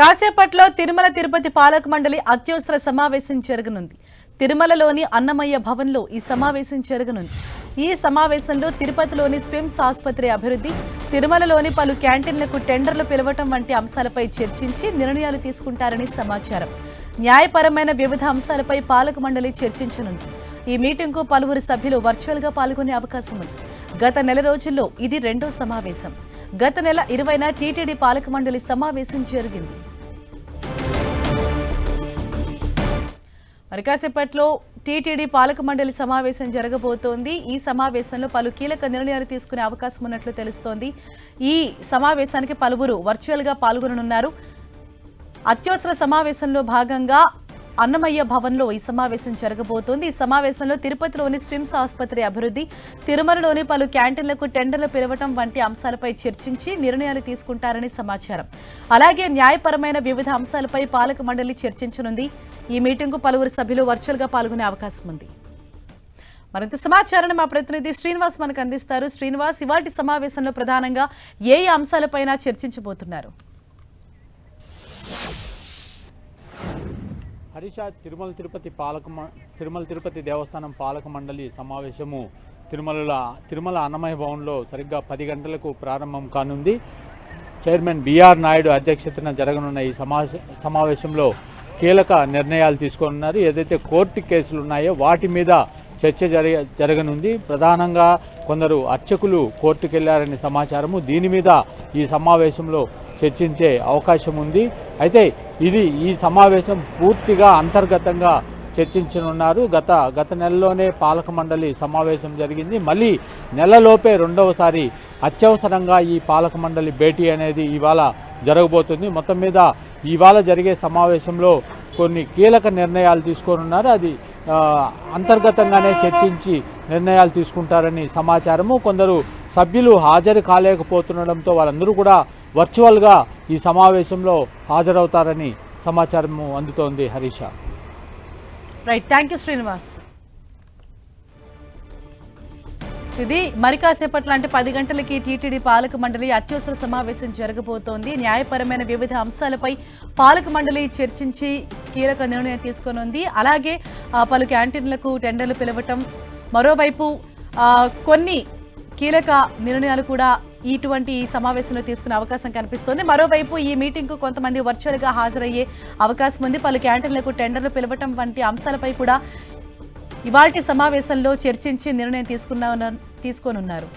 కాసేపట్లో తిరుమల తిరుపతి పాలక మండలి అత్యవసర సమావేశం జరగనుంది. తిరుమలలోని అన్నమయ్య భవన్లో ఈ సమావేశం జరగనుంది. ఈ సమావేశంలో తిరుపతిలోని స్విమ్స్ ఆసుపత్రి అభివృద్ధి తిరుమలలోని పలు క్యాంటీన్లకు టెండర్లు పిలవటం వంటి అంశాలపై చర్చించి నిర్ణయాలు తీసుకుంటారని సమాచారం. న్యాయపరమైన వివిధ అంశాలపై పాలక మండలి చర్చించనుంది. ఈ మీటింగ్కు పలువురు సభ్యులు వర్చువల్గా పాల్గొనే అవకాశం ఉంది గత నెల రోజుల్లో ఇది రెండో సమావేశం. గత నెల ఇరవైన టీటీడీ పాలక మండలి సమావేశం జరిగింది. మరి కాసేపట్లో టీటీడీ పాలక మండలి సమావేశం జరగబోతోంది. ఈ సమావేశంలో పలు కీలక నిర్ణయాలు తీసుకునే అవకాశం ఉన్నట్లు తెలుస్తోంది. ఈ సమావేశానికి పలువురు వర్చువల్గా పాల్గొననున్నారు. అత్యవసర సమావేశంలో భాగంగా అన్నమయ్య భవన్లో ఈ సమావేశం జరగబోతోంది. ఈ సమావేశంలో తిరుపతిలోని స్విమ్స్ ఆసుపత్రి అభివృద్ధి తిరుమలలోని పలు క్యాంటీన్లకు టెండర్లు పిలవటం వంటి అంశాలపై చర్చించి నిర్ణయాలు తీసుకుంటారని సమాచారం. అలాగే న్యాయపరమైన వివిధ అంశాలపై పాలక మండలి చర్చించనుంది. ఈ మీటింగ్కు పలువురు సభ్యులు వర్చువల్గా పాల్గొనే అవకాశం ఉంది. మరింత సమాచారాన్ని మా ప్రతినిధి శ్రీనివాస్ మనకు అందిస్తారు. శ్రీనివాస్ ఇవాటి సమావేశంలో ప్రధానంగా ఏ అంశాలపైన చర్చించబోతున్నారు? హరీష తిరుమల తిరుపతి పాలక తిరుమల తిరుపతి దేవస్థానం పాలక మండలి సమావేశము తిరుమల తిరుమల అన్నమయ్య భవన్లో సరిగ్గా పది గంటలకు ప్రారంభం కానుంది. చైర్మన్ బిఆర్ నాయుడు అధ్యక్షతన జరగనున్న ఈ సమావేశ సమావేశంలో కీలక నిర్ణయాలు తీసుకోనున్నారు. ఏదైతే కోర్టు కేసులు ఉన్నాయో వాటి మీద చర్చ జరగ జరగనుంది. ప్రధానంగా కొందరు అర్చకులు కోర్టుకు వెళ్ళారనే సమాచారము. దీని మీద ఈ సమావేశంలో చర్చించే అవకాశం ఉంది. అయితే ఇది ఈ సమావేశం పూర్తిగా అంతర్గతంగా చర్చించనున్నారు. గత గత నెలలోనే పాలక మండలి సమావేశం జరిగింది. మళ్ళీ నెలలోపే రెండవసారి అత్యవసరంగా ఈ పాలక మండలి భేటీ అనేది ఇవాళ జరగబోతుంది. మొత్తం మీద ఇవాళ జరిగే సమావేశంలో కొన్ని కీలక నిర్ణయాలు తీసుకోనున్నారు. అది అంతర్గతంగానే చర్చించి నిర్ణయాలు తీసుకుంటారని సమాచారము. కొందరు సభ్యులు హాజరు కాలేకపోతుండడంతో వాళ్ళందరూ కూడా వర్చువల్గా ఈ సమావేశంలో హాజరవుతారని సమాచారము అందుతోంది Harish. Right thank you Srinivas ఇది మరి కాసేపట్లో అంటే పది గంటలకి టీటీడీ పాలక మండలి అత్యవసర సమావేశం జరగబోతోంది. న్యాయపరమైన వివిధ అంశాలపై పాలక మండలి చర్చించి కీలక నిర్ణయం తీసుకొనుంది అలాగే పలు క్యాంటీన్లకు టెండర్లు పిలవటం మరోవైపు కొన్ని కీలక నిర్ణయాలు కూడా ఇటువంటి ఈ సమావేశంలో తీసుకునే అవకాశం కనిపిస్తోంది. మరోవైపు ఈ మీటింగ్కు కొంతమంది వర్చువల్గా హాజరయ్యే అవకాశం ఉంది. పలు క్యాంటీన్లకు టెండర్లు పిలవటం వంటి అంశాలపై కూడా ఇవాటి సమావేశంలో చర్చించి నిర్ణయం తీసుకున్న తీసుకోనున్నారు.